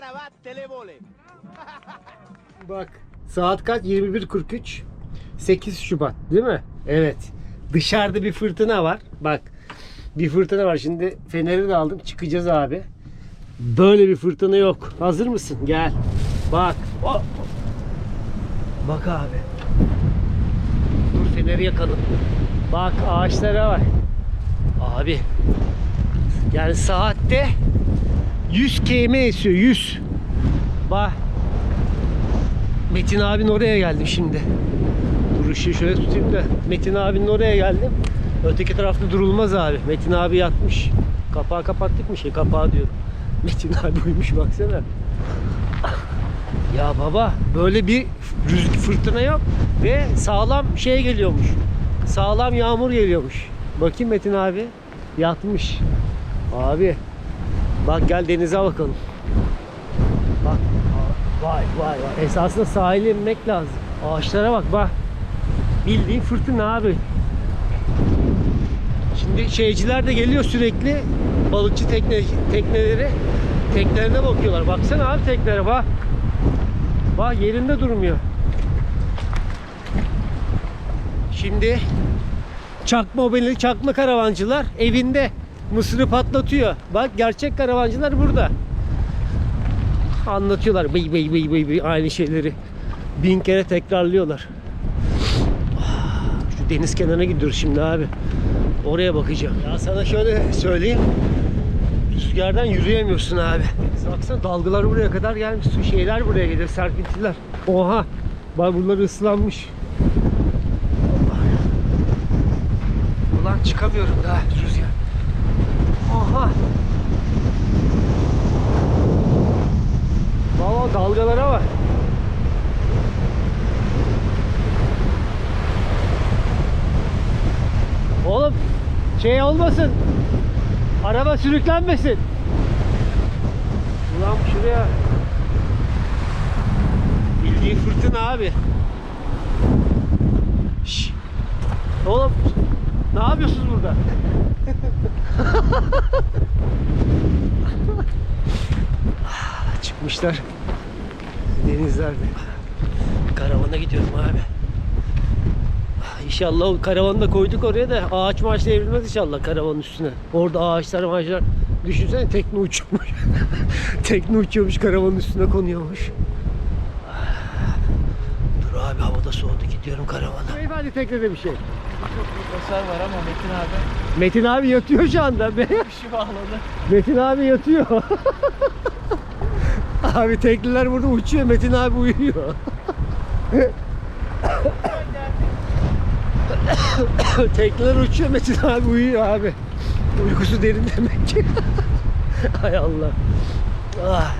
Maravat televole. Bak saat kaç? 21.43. 8 Şubat değil mi? Evet. Dışarıda bir fırtına var. Bak bir fırtına var. Şimdi feneri de aldım. Çıkacağız abi. Böyle bir fırtına yok. Hazır mısın? Gel. Bak. Hop. Bak abi. Dur feneri yakalım. Bak ağaçlara bak. Abi. Yani saatte 100 km esiyor. 100. Bak. Metin abinin oraya geldim şimdi. Dur ışığı şöyle tutayım da. Metin abinin oraya geldim. Öteki tarafta durulmaz abi. Metin abi yatmış. Kapağı kapattık mı şey kapağı diyorum. Metin abi uyumuş baksana. Ya baba böyle bir rüzgar fırtına yok ve sağlam şey geliyormuş. Sağlam yağmur geliyormuş. Bakayım Metin abi yatmış. Abi bak gel denize bakalım. Bak vay vay vay. Esasında sahile inmek lazım. Ağaçlara bak bak. Bildiğin fırtına abi. Şimdi şeyciler de geliyor sürekli. Balıkçı tekne, tekneleri. Teknelerine bakıyorlar. Baksana abi teknelere bak. Bak yerinde durmuyor. Şimdi çakma obeli, çakma karavancılar evinde mısırı patlatıyor. Bak gerçek karavancılar burada. Anlatıyorlar bıy bıy bıy bıy bıy aynı şeyleri. Bin kere tekrarlıyorlar. Ah, Şu deniz kenarına gidiyoruz şimdi abi. Oraya bakacağım. Ya sana şöyle söyleyeyim. Rüzgardan yürüyemiyorsun abi. Baksana dalgalar buraya kadar gelmiş. Su şeyler buraya geliyor. Serpintiler. Oha. Bak buraları ıslanmış. Ulan çıkamıyorum daha. Oha. Valla dalgalara bak. Oğlum şey olmasın. Araba sürüklenmesin. Ulan şuraya bildiğin fırtına abi. Şş. Oğlum ne yapıyorsunuz burada? Çıkmışlar denizlerde. Karavana gidiyorum abi. İnşallah o karavanı da koyduk oraya da ağaç maaş devrilmez inşallah karavanın üstüne. Orada ağaçlar maaşlar. Düşünsene tekne uçuyormuş. tekne uçuyormuş karavanın üstüne konuyormuş. Dur abi havada soğudu gidiyorum karavana. Beyefendi teknede bir şey. Basar var ama Metin abi Metin abi yatıyor şu anda. kuşu bağladı. Metin abi yatıyor. abi tekneler burada uçuyor. Metin abi uyuyor. tekneler uçuyor. Metin abi uyuyor abi. Uykusu derin demek ki. Hay Allah. Ah.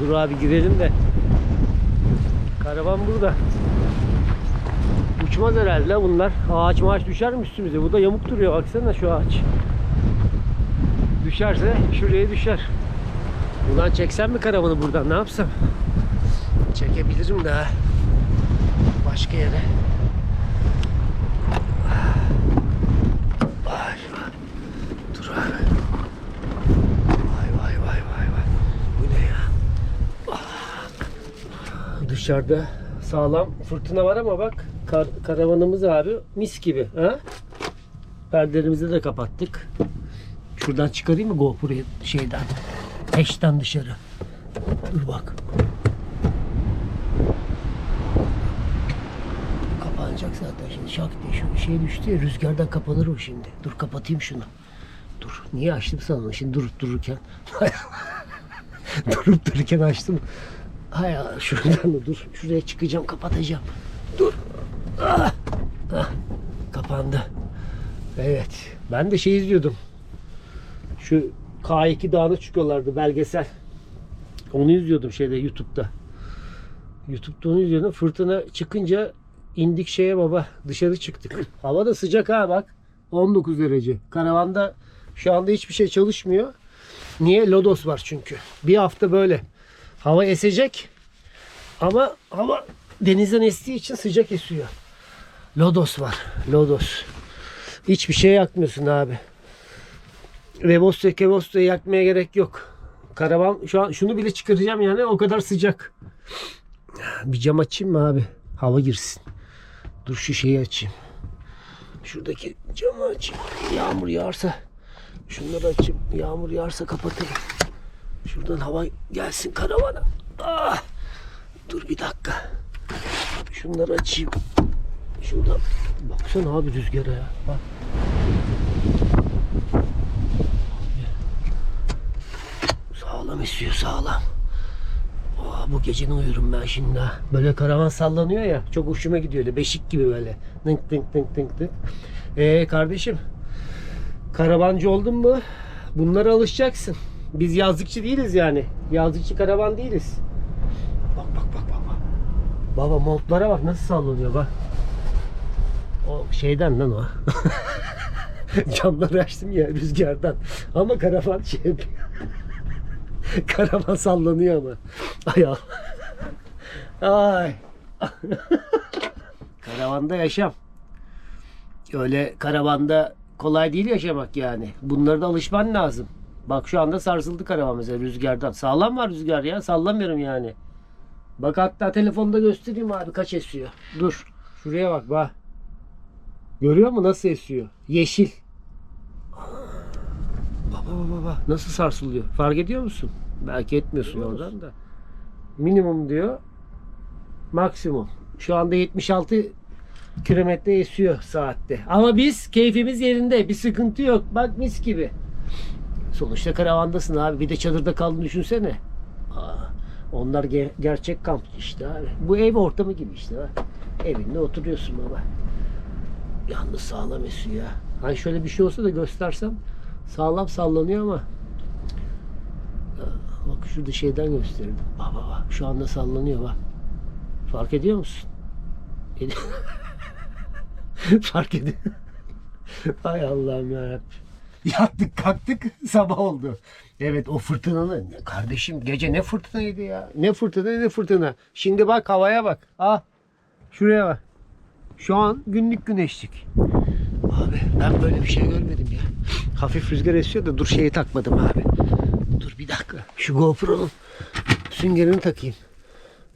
Dur abi girelim de. Karavan burada. Uçmaz herhalde bunlar. Ağaç maaş düşer mi üstümüze? Bu da yamuk duruyor baksana şu ağaç. Düşerse şuraya düşer. Ulan çeksem mi karavanı buradan ne yapsam? Çekebilirim de ha. Başka yere. Ay, Dur abi. Vay vay vay vay vay. Bu ne ya? Dışarıda sağlam fırtına var ama bak kar- karavanımız abi mis gibi. Ha? Perdelerimizi de kapattık. Şuradan çıkarayım mı GoPro'yu şeyden? Eşten dışarı. Dur bak. Kapanacak zaten şimdi şak diye şu şey düştü ya rüzgardan kapanır o şimdi. Dur kapatayım şunu. Dur. Niye açtım sana şimdi durup dururken? durup dururken açtım. Hay şuradan da dur. Şuraya çıkacağım kapatacağım. Dur. Kapandı. Evet. Ben de şey izliyordum. Şu K2 Dağı'na çıkıyorlardı belgesel. Onu izliyordum şeyde YouTube'da. YouTube'da onu izliyordum. Fırtına çıkınca indik şeye baba dışarı çıktık. Hava da sıcak ha bak. 19 derece. Karavanda şu anda hiçbir şey çalışmıyor. Niye? Lodos var çünkü. Bir hafta böyle. Hava esecek. Ama hava denizden estiği için sıcak esiyor. Lodos var. Lodos. Hiçbir şey yakmıyorsun abi. Reboste kevoste yakmaya gerek yok. Karavan şu an şunu bile çıkaracağım yani o kadar sıcak. Bir cam açayım mı abi? Hava girsin. Dur şu şeyi açayım. Şuradaki camı açayım. Yağmur yağarsa şunları açayım. Yağmur yağarsa kapatayım. Şuradan hava gelsin karavana. Ah! Dur bir dakika. Şunları açayım. Şuradan. Baksana abi rüzgara ya. Bak. Sağlam esiyor sağlam. Aa, bu gece ne uyurum ben şimdi. Böyle karavan sallanıyor ya. Çok hoşuma gidiyor öyle. Beşik gibi böyle. Tınk tınk tınk tınk tınk. Ee kardeşim. Karavancı oldun mu? Bunlara alışacaksın. Biz yazlıkçı değiliz yani. Yazlıkçı karavan değiliz. Bak bak bak. bak. Baba montlara bak nasıl sallanıyor bak. O şeyden lan o. Camları açtım ya rüzgardan. Ama karavan şey karavan sallanıyor ama. Ay. Ay. Karavanda yaşam. Öyle karavanda kolay değil yaşamak yani. Bunlara da alışman lazım. Bak şu anda sarsıldı karavan mesela rüzgardan. Sağlam var rüzgar ya. Sallamıyorum yani. Bak hatta telefonda göstereyim abi kaç esiyor. Dur. Şuraya bak bak. Görüyor musun nasıl esiyor? Yeşil. Baba baba baba nasıl sarsılıyor? Fark ediyor musun? Belki etmiyorsun oradan da. Minimum diyor. Maksimum. Şu anda 76 kilometre esiyor saatte. Ama biz keyfimiz yerinde. Bir sıkıntı yok. Bak mis gibi. Sonuçta karavandasın abi. Bir de çadırda kaldığını düşünsene. Aa, onlar ge- gerçek kamp işte abi. Bu ev ortamı gibi işte. Bak. Evinde oturuyorsun baba. Yalnız sağlam esiyor ya. Hani şöyle bir şey olsa da göstersem sağlam sallanıyor ama bak şurada şeyden gösterdim. Bak bak bak şu anda sallanıyor bak. Fark ediyor musun? Fark ediyor. Ay Allah'ım yarabbim. Yattık kalktık sabah oldu. Evet o fırtınalı. Kardeşim gece ne fırtınaydı ya. Ne fırtına ne fırtına. Şimdi bak havaya bak. Ah şuraya bak. Şu an günlük güneşlik. Abi ben böyle bir şey görmedim ya. Hafif rüzgar esiyor da dur şeyi takmadım abi. Dur bir dakika. Şu GoPro'nun süngerini takayım.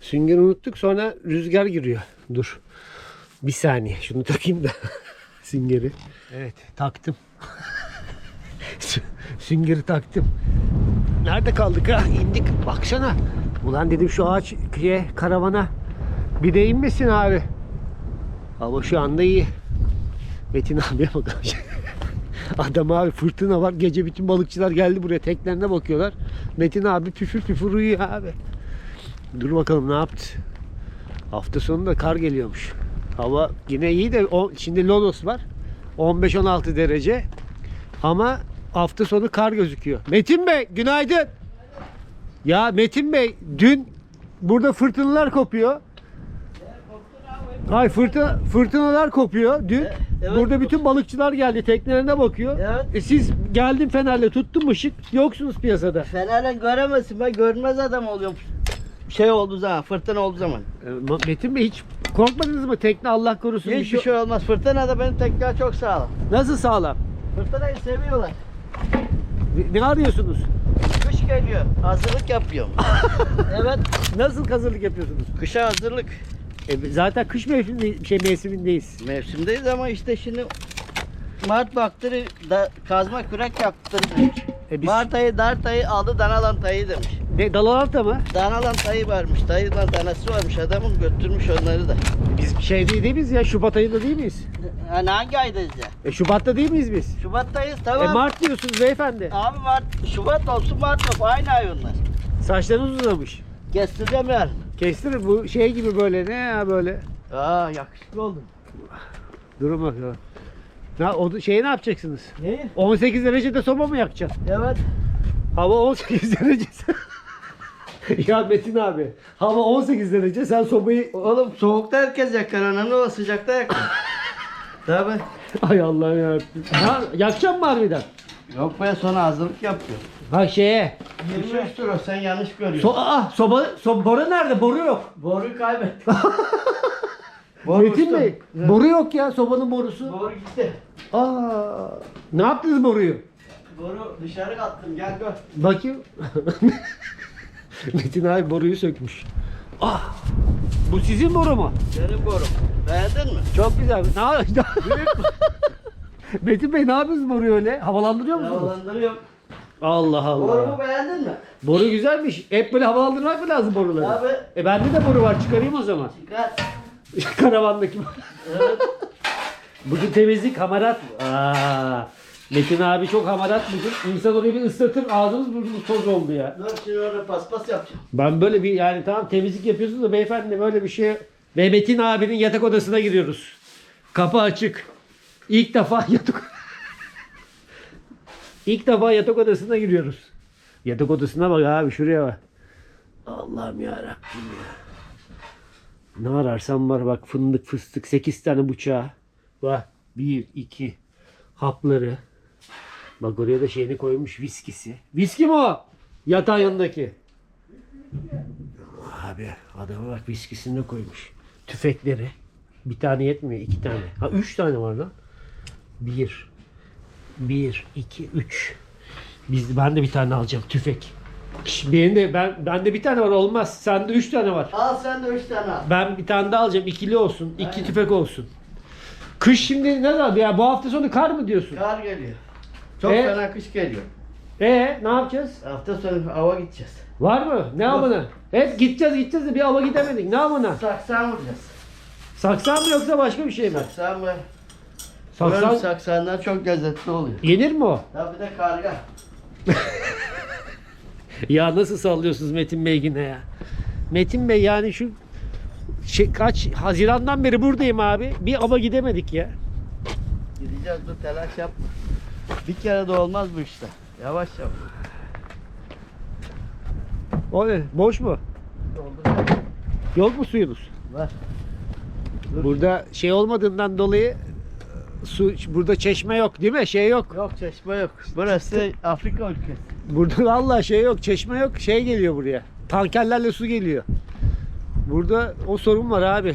Süngeri unuttuk sonra rüzgar giriyor. Dur. Bir saniye şunu takayım da süngeri. Evet taktım. Sü- süngeri taktım. Nerede kaldık ha? İndik. Baksana. Ulan dedim şu ağaç şeye, karavana bir de inmesin abi. Hava şu anda iyi. Metin abiye bakalım. Adam abi fırtına var. Gece bütün balıkçılar geldi buraya. Teklerine bakıyorlar. Metin abi püfür püfür uyuyor abi. Dur bakalım ne yaptı. Hafta sonu da kar geliyormuş. Hava yine iyi de o, şimdi Lodos var. 15-16 derece. Ama hafta sonu kar gözüküyor. Metin Bey günaydın. Ya Metin Bey dün burada fırtınalar kopuyor. Ay fırtına, fırtınalar kopuyor dün. evet. Burada bütün balıkçılar geldi teknelerine bakıyor. Evet. E siz geldin Fener'le tuttum ışık yoksunuz piyasada. Fener'le göremezsin ben görmez adam oluyorum. Şey olduğu zaman, fırtına olduğu zaman. E, Metin Bey hiç korkmadınız mı tekne Allah korusun bir Hiçbir şey olmaz. Fırtına da benim tekrar çok sağlam. Nasıl sağlam? Fırtınayı seviyorlar. Ne- Ne arıyorsunuz? Kış geliyor. Hazırlık yapıyorum. evet. Nasıl hazırlık yapıyorsunuz? Kışa hazırlık. E, zaten kış mevsiminde, şey mevsimindeyiz. Mevsimdeyiz ama işte şimdi Mart baktırı da kazma kürek yaptırmış. E, biz, Mart ayı, Dart ayı aldı Danalan tayı demiş. ne, Dalalanta mı? Danalan tayı varmış. Dayılan danası varmış adamın götürmüş onları da. Biz şey değil, değil miyiz ya? Şubat ayında değil miyiz? Yani hangi aydayız ya? E, Şubat'ta değil miyiz biz? Şubat'tayız E, tamam. Mart diyorsunuz beyefendi. Abi Mart, Şubat olsun Mart yok. Aynı ay onlar. Saçlarınız uzamış. Kestireceğim yarın. Kestirin bu şey gibi böyle ne ya böyle. Aa yakışıklı oldun. Durun bakalım. Ya, o şeyi ne yapacaksınız? Ne? 18 derecede soba mı yakacaksın? Evet. Hava 18 derece. ya Metin abi. Hava 18 derece sen sobayı... Oğlum soğukta herkes yakar önemli o sıcakta yakar. Tabi. Ay Allah'ım yarabbim. Ya, yakacak mı harbiden? Yok be sonra hazırlık yapıyor. Ha şeye. 23 lira sen yanlış görüyorsun. So Aa, soba, so boru nerede? Boru yok. Boruyu kaybettim. Boru Metin. Bey, boru yok ya sobanın borusu. Boru gitti. Aa, ne yaptınız boruyu? boru dışarı attım gel gör. Bakayım. Metin abi boruyu sökmüş. Ah! Bu sizin boru mu? Benim borum. Beğendin mi? Çok güzel. Ne Metin Bey ne yapıyorsunuz boruyu öyle? Havalandırıyor musunuz? Havalandırıyorum. Allah Allah. Borumu beğendin mi? Boru güzelmiş. Hep böyle havalandırmak mı lazım boruları? Abi. E bende de boru var. Çıkarayım o zaman. Çıkar. Karavandaki. Evet. Bugün temizlik hamarat. Aa, Metin abi çok hamarat bugün. İnsan orayı bir ıslatır. Ağzınız burnunuz toz oldu ya. Dur şimdi orada paspas yapacağım. Ben böyle bir yani tamam temizlik yapıyorsunuz da beyefendi böyle bir şey. Ve Metin abinin yatak odasına giriyoruz. Kapı açık. İlk defa yatak İlk defa yatak odasına giriyoruz. Yatak odasına bak abi şuraya bak. Allah'ım ya ya. Ne ararsan var bak fındık fıstık 8 tane bıçağı. Bak 1 2 hapları. Bak oraya da şeyini koymuş viskisi. Viski mi o? Yatağın yanındaki. Abi adama bak viskisini de koymuş. Tüfekleri. Bir tane yetmiyor. iki tane. Ha üç tane var lan. Bir. Bir, iki, üç. Biz, ben de bir tane alacağım tüfek. Şş, Benim de ben bende bir tane var olmaz. Sende üç tane var. Al sen de üç tane al. Ben bir tane daha alacağım. ikili olsun. iki Aynen. tüfek olsun. Kış şimdi ne zaman? Ya bu hafta sonu kar mı diyorsun? Kar geliyor. Çok E? fena kış geliyor. E ne yapacağız? Hafta sonu hava gideceğiz. Var mı? Ne avına? Hep gideceğiz gideceğiz de bir hava gidemedik. Ne avına? Saksan vuracağız. Saksan mı yoksa başka bir şey mi? Saksan mı? Saksan. Saksanlar çok lezzetli oluyor. yenir mi o? Tabi de karga. Ya nasıl sallıyorsunuz Metin Bey yine ya? Metin Bey yani şu şey, kaç Haziran'dan beri buradayım abi. Bir ava gidemedik ya. Gideceğiz dur telaş yapma. Bir kere de olmaz bu işte. Yavaş yavaş. O ne? Boş mu? Doldur. Yok mu suyunuz? Var. Dur. Burada şey olmadığından dolayı su burada çeşme yok değil mi? Şey yok. Yok çeşme yok. Burası Afrika ülkesi. Burada vallahi şey yok, çeşme yok. Şey geliyor buraya. Tankerlerle su geliyor. Burada o sorun var abi.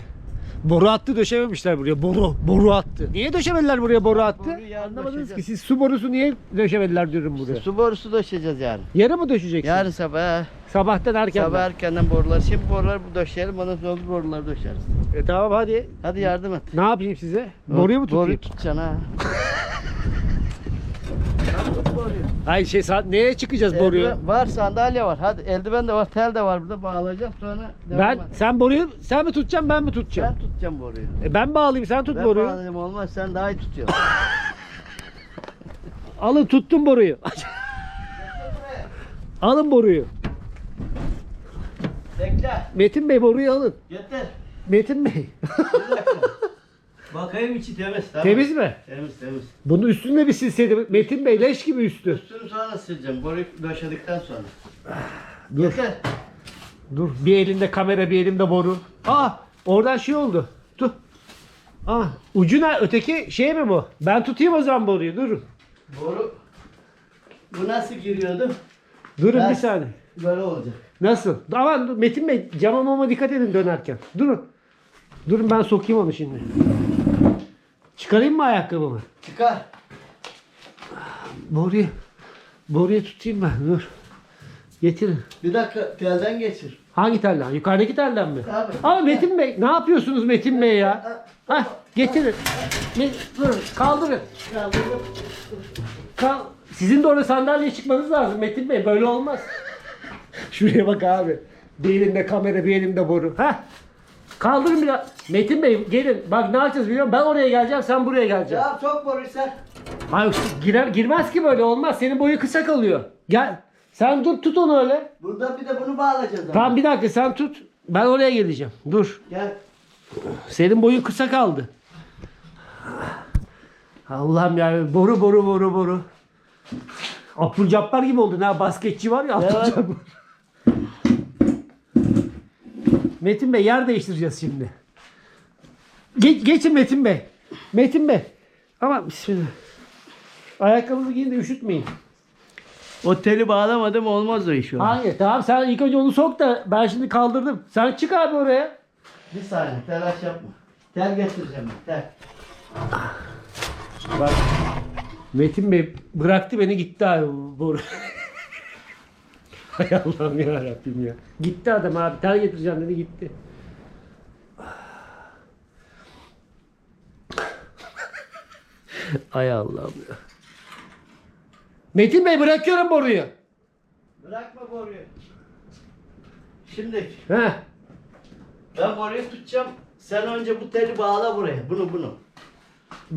Boru hattı döşememişler buraya. Boru, boru hattı. Niye döşemediler buraya boru hattı? Boruyu yarın Anlamadınız ki döşeceğiz. siz su borusu niye döşemediler diyorum buraya. Su borusu döşeceğiz yarın. Yarın mı döşeceksin? Yarın sabah. Sabahtan erken. Sabah erkenden boruları. Şimdi boruları bu döşeyelim. Ondan sonra boruları döşeriz. E tamam hadi. Hadi yardım et. Ne yapayım size? Boruyu mu tutayım? Boruyu tutacaksın ha. Ay şey sa- neye çıkacağız boruyu? Eldiven var sandalye var. Hadi eldiven de var, tel de var burada bağlayacağım sonra devam Ben et. sen boruyu sen mi tutacaksın ben mi tutacağım? ben tutacağım boruyu. E ben bağlayayım sen tut ben boruyu. bağlayayım olmaz sen daha iyi tutuyorsun. Alın tuttum boruyu. alın boruyu. Bekle. Metin Bey boruyu alın. Getir. Metin Bey. Bir dakika. Bakayım içi temiz. Tamam. Temiz mi? Temiz temiz. Bunu üstünde bir silseydi Metin Bey leş gibi üstü. Üstünü sonra sileceğim. Boruyu döşedikten sonra. Dur. Getir. Dur. Bir elinde kamera bir elimde boru. Aa oradan şey oldu. Dur. Aa ucuna öteki şey mi bu? Ben tutayım o zaman boruyu. Durun. Boru. Bu nasıl giriyordu? Durun Ben- bir saniye. Böyle olacak. Nasıl? Aman dur, Metin Bey cama mama dikkat edin dönerken. Durun. Durun ben sokayım onu şimdi. Çıkarayım mı ayakkabımı? Çıkar. Boruyu, boruyu tutayım ben. Dur. Getirin. Bir dakika telden geçir. Hangi telden? Yukarıdaki telden mi? Tabii. Ama Metin Bey ne yapıyorsunuz Metin Bey ya? Hah getirin. Me- Durun kaldırın. Kaldırdım. Kal Sizin de orada sandalyeye çıkmanız lazım Metin Bey. Böyle olmaz. Şuraya bak abi. Bir elimde kamera bir elimde boru. Hah. Kaldırın biraz. Metin Bey gelin. Bak ne yapacağız biliyor musun? Ben oraya geleceğim sen buraya geleceksin. Ya çok sen. Hayır girer, girmez ki böyle olmaz. Senin boyu kısa kalıyor. Gel. Sen dur tut onu öyle. Burada bir de bunu bağlayacağız. ama. Tamam bir dakika sen tut. Ben oraya geleceğim. Dur. Gel. Senin boyun kısa kaldı. Allah'ım ya boru boru boru boru. Abdülcabbar gibi oldun ha basketçi var ya Evet. Abdülcabbar. Metin Bey yer değiştireceğiz şimdi. Geç, geçin Metin Bey. Metin Bey. Ama bismillah. Ayakkabınızı giyin de üşütmeyin. O teli bağlamadım olmaz o iş o. Hayır tamam sen ilk önce onu sok da ben şimdi kaldırdım. Sen çık abi oraya. Bir saniye telaş yapma. Tel getireceğim ben tel. Bak. Metin Bey bıraktı beni gitti abi. Bu... Hay Allah'ım ya Rabbim ya. Gitti adam abi. Tel getireceğim dedi gitti. Ay Allah'ım ya. Metin Bey bırakıyorum boruyu. Bırakma boruyu. Şimdi Heh. ben boruyu tutacağım. Sen önce bu teli bağla buraya. Bunu bunu.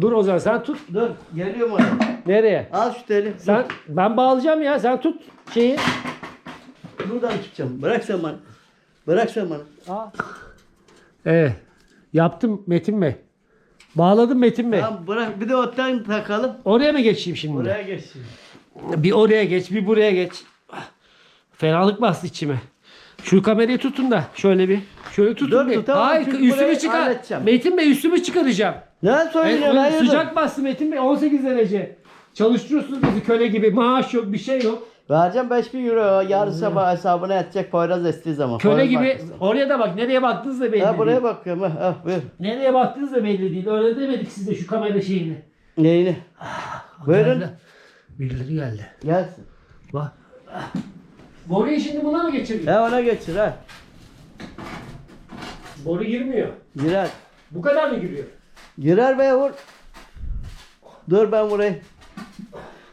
Dur o zaman sen tut. Dur. Geliyorum oraya. Nereye? Al şu teli. Sen ben bağlayacağım ya. Sen tut şeyi. Buradan tutacağım. Bırak sen bana. Bırak sen bana. Aa. Evet. Yaptım Metin Bey. Bağladım Metin Bey. Tamam bırak. Bir de ottan takalım. Oraya mı geçeyim şimdi? Buraya geçsin. Bir oraya geç, bir buraya geç. Fenalık bastı içime. Şu kamerayı tutun da şöyle bir. Şöyle tutun Dur, bir. tutamam Hayır üstümü çıkar. halledeceğim. Metin Bey üstümü çıkaracağım. Ne E, söylüyorsun? hayırdır? sıcak bastı Metin Bey 18 derece. Çalıştırıyorsunuz bizi köle gibi. Maaş yok bir şey yok. Vereceğim 5000 euro. Yarın sabah hesabına yatacak Poyraz estiği zaman. Köle Poyraz gibi. baktı. Oraya da bak nereye baktınız da belli Ha değil. buraya bakıyorum. Ha, ha, buyur. Nereye baktınız da belli değil. Öyle demedik size şu kamera şeyini. Neyini? Buyurun. Geldi. Birileri geldi. Gelsin. Bak. Boruyu şimdi buna mı geçireyim? Ha ona geçir ha. Boru girmiyor. Girer. Bu kadar mı giriyor? Girer be vur. Dur ben burayı.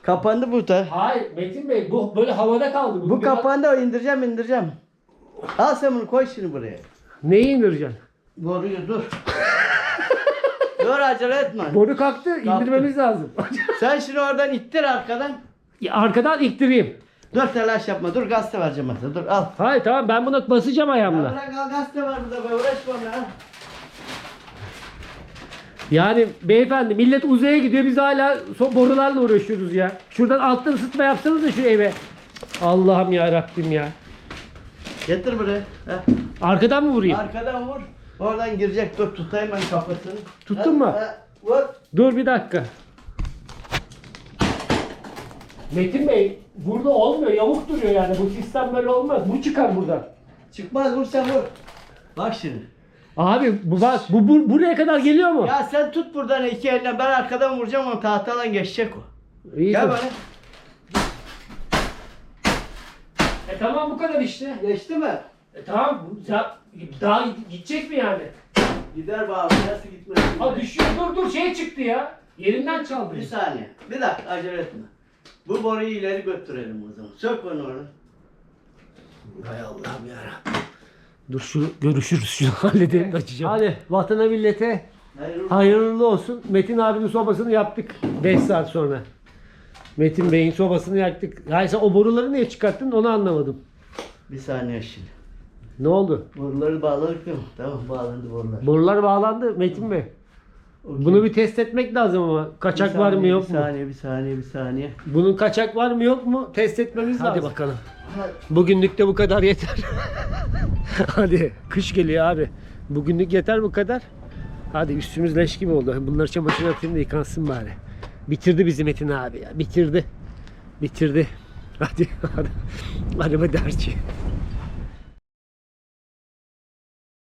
Kapandı bu tar. Hayır Metin Bey bu böyle havada kaldı. Bu Biraz- kapandı indireceğim indireceğim. Al sen bunu koy şimdi buraya. Neyi indireceksin? Boruyu dur. dur acele etme. Boru kalktı, indirmemiz lazım. Sen şimdi oradan ittir arkadan. Ya Arkadan iktireyim. Dur telaş yapma. Dur gazete vereceğim sana. Dur al. Hayır tamam ben buna basacağım Ya ayağımla. bırak al gazete var burada be uğraşma ya. Yani beyefendi millet uzaya gidiyor biz hala so- borularla uğraşıyoruz ya. Şuradan alttan ısıtma yapsanız da şu eve. Allah'ım ya Rabbim ya. Getir buraya. Heh. Arkadan mı vurayım? Arkadan vur. Oradan girecek. Dur tutayım ben kafasını. Tuttun mu? Vur. Dur bir dakika. Metin Bey burada olmuyor yamuk duruyor yani bu sistem böyle olmaz. Bu çıkar buradan. Çıkmaz vur sen vur. Bak şimdi. Abi bu bak bu, bu buraya kadar geliyor mu? Ya sen tut buradan iki elle ben arkadan vuracağım onu tahtadan geçecek o. İyi Gel bana. E tamam bu kadar işte. Geçti mi? E tamam bu- ya, daha gidecek mi yani? Gider bağlı nasıl gitmez. Ha düşüyor dur dur şey çıktı ya. Yerinden çaldı. Bir saniye. Bir dakika acele etme. Bu boruyu ileri götürelim o zaman. Sök onu oradan. Hay Allah'ım yarabbim. Dur şu görüşürüz şunu halledelim de açacağım. Hadi vatana millete Hayır. hayırlı olsun. Metin abinin sobasını yaptık 5 saat sonra. Metin Bey'in sobasını yaktık. Hayır sen o boruları niye çıkarttın onu anlamadım. Bir saniye şimdi. Ne oldu? Boruları bağladık mı? Tamam bağlandı borular. Borular bağlandı Metin Bey. Okey. Bunu bir test etmek lazım ama. Bir Kaçak var mı saniye, yok bir mu? saniye, bir saniye, bir saniye. Bunun kaçak var mı yok mu? Test etmemiz lazım. Hadi bakalım. Bugünlük de bu kadar yeter. Hadi kış geliyor abi. Bugünlük yeter bu kadar. Hadi üstümüz leş gibi oldu. Bunları çamaşır atayım da yıkansın bari. Bitirdi bizi Metin abi ya. Bitirdi. Bitirdi. Hadi hadi. Hadi be derci.